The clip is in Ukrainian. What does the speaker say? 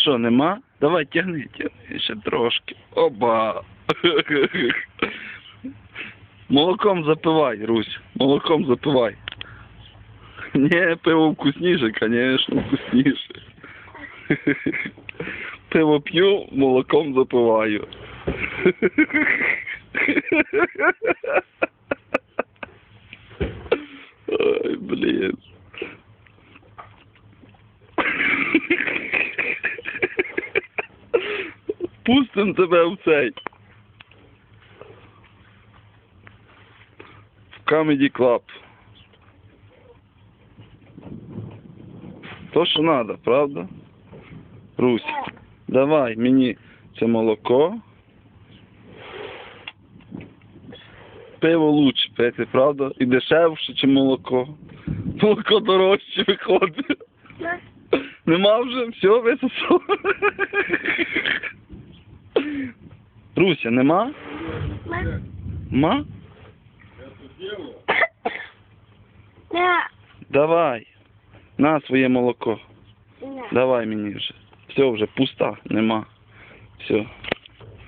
Що, нема? Давай тягни, тягни ще трошки. Оба. Молоком запивай, Русь. Молоком запивай. Ні, пиво вкусніше, звісно, вкусніше. Пиво п'ю, молоком запиваю. Ой, блін. Пустим тебе в цей. В Comedy Club. То, що надо, правда? Русь, давай мені це молоко. Пиво лучше пити, правда? І дешевше, чи молоко. Молоко дорожче виходить. Нема вже, все, висосав. Руся, нема? Ма? Не, Давай. На своє молоко. не. Давай мені вже. Все вже пуста, нема. Все.